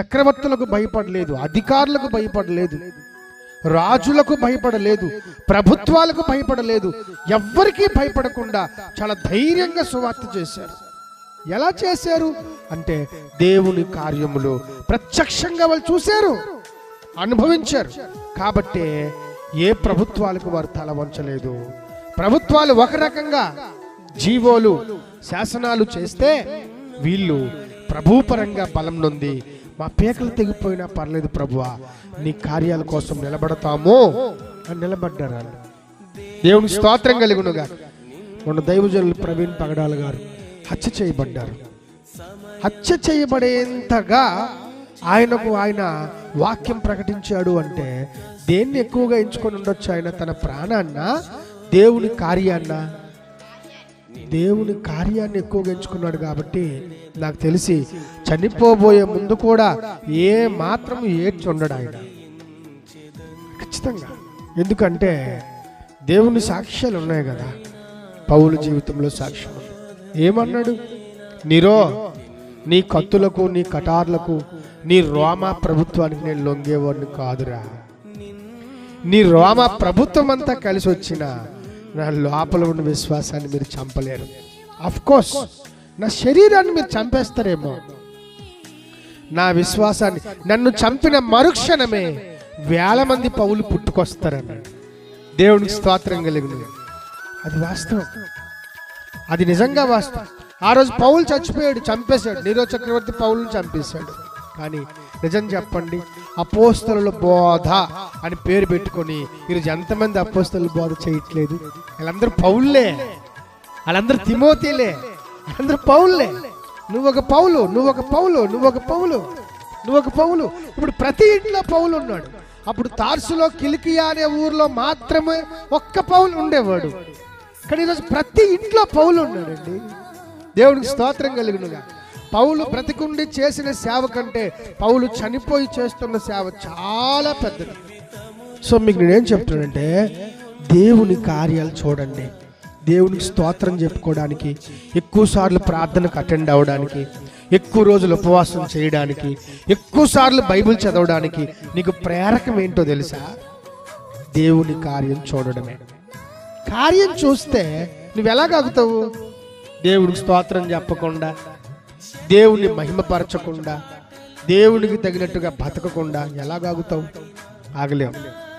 చక్రవర్తులకు భయపడలేదు అధికారులకు భయపడలేదు రాజులకు భయపడలేదు ప్రభుత్వాలకు భయపడలేదు ఎవ్వరికీ భయపడకుండా చాలా ధైర్యంగా సువార్త చేశారు. ఎలా చేశారు? అంటే దేవుని కార్యములు ప్రత్యక్షంగా వాళ్ళు చూశారు అనుభవించారు. కాబట్టే ఏ ప్రభుత్వాలకు వారు తల వంచలేదు. ప్రభుత్వాలు ఒక రకంగా జీవోలు శాసనాలు చేస్తే వీళ్ళు ప్రభుపరంగా బలం నొంది మా పేకలు తెగిపోయినా పర్లేదు ప్రభువా నీ కార్యాల కోసం నిలబడతాము. అని నిలబడ్డారు వాళ్ళు. దేవుని స్తోత్రం కలుగునుగా. మన దైవజనులు ప్రవీణ్ పగడాల గారు హత్య చేయబడ్డారు. హత్య చేయబడేంతగా ఆయనకు ఆయన వాక్యం ప్రకటించాడు అంటే దేన్ని ఎక్కువగా ఎంచుకొని ఉండొచ్చు ఆయన తన ప్రాణాన్న దేవుని కార్యాన్న? దేవుని కార్యాన్ని ఎక్కువగా ఎంచుకున్నాడు కాబట్టి నాకు తెలిసి చనిపోబోయే ముందు కూడా ఏ మాత్రం ఏడ్చి ఉండడు ఆయన. ఖచ్చితంగా. ఎందుకంటే దేవుని సాక్ష్యాలు ఉన్నాయి కదా. పౌలు జీవితంలో సాక్ష్యం. ఏమన్నాడు? నీరో నీ కత్తులకు నీ కటార్లకు నీ రోమా ప్రభుత్వానికి నేను లొంగేవాడిని కాదురా. నీ రోమ ప్రభుత్వం అంతా కలిసి వచ్చిన నా లోపల ఉన్న విశ్వాసాన్ని మీరు చంపలేరు. అఫ్ కోర్స్ నా శరీరాన్ని మీరు చంపేస్తారేమో. నా విశ్వాసాన్ని నన్ను చంపిన మరుక్షణమే వేల మంది పౌలు పుట్టుకొస్తారని దేవునికి స్తోత్రం కలిగింది. అది వాస్తవం. అది నిజంగా వాస్తవం. ఆ రోజు పౌలు చచ్చిపోయాడు చంపేశాడు. నీరో చక్రవర్తి పౌలుని చంపేశాడు. కానీ నిజం చెప్పండి అపోస్తల బోధ అని పేరు పెట్టుకొని ఈరోజు ఎంతమంది అపోస్తల బోధ చేయట్లేదు? వాళ్ళందరూ పౌల్లే. వాళ్ళందరూ తిమోతిలే. వాళ్ళందరూ పౌల్లే. నువ్వు ఒక పౌలు నువ్వు ఒక పౌలు నువ్వు ఒక పౌలు నువ్వు ఒక పౌలు. ఇప్పుడు ప్రతి ఇంట్లో పౌలు ఉన్నాడు. అప్పుడు తార్సులో కిలికియా అనే ఊర్లో మాత్రమే ఒక్క పౌలు ఉండేవాడు. కానీ ఈరోజు ప్రతి ఇంట్లో పౌలు ఉన్నాడండి. దేవునికి స్తోత్రం కలిగినగా. పౌలు బ్రతికుండి చేసిన సేవ కంటే పౌలు చనిపోయి చేస్తున్న సేవ చాలా పెద్దది. సో మీకు నేనేం చెప్తున్నానంటే దేవుని కార్యాలు చూడండి. దేవునికి స్తోత్రం చెప్పుకోవడానికి ఎక్కువసార్లు ప్రార్థనకు అటెండ్ అవ్వడానికి ఎక్కువ రోజులు ఉపవాసం చేయడానికి ఎక్కువసార్లు బైబిల్ చదవడానికి నీకు ప్రేరకం ఏంటో తెలుసా? దేవుని కార్యం చూడడమే. కార్యం చూస్తే నువ్వు ఎలాగవుతావు దేవుడికి స్తోత్రం చెప్పకుండా దేవుని మహిమపరచకుండా దేవునికి తగినట్టుగా బతకకుండా ఎలాగాగుతావు? ఆగలేవు.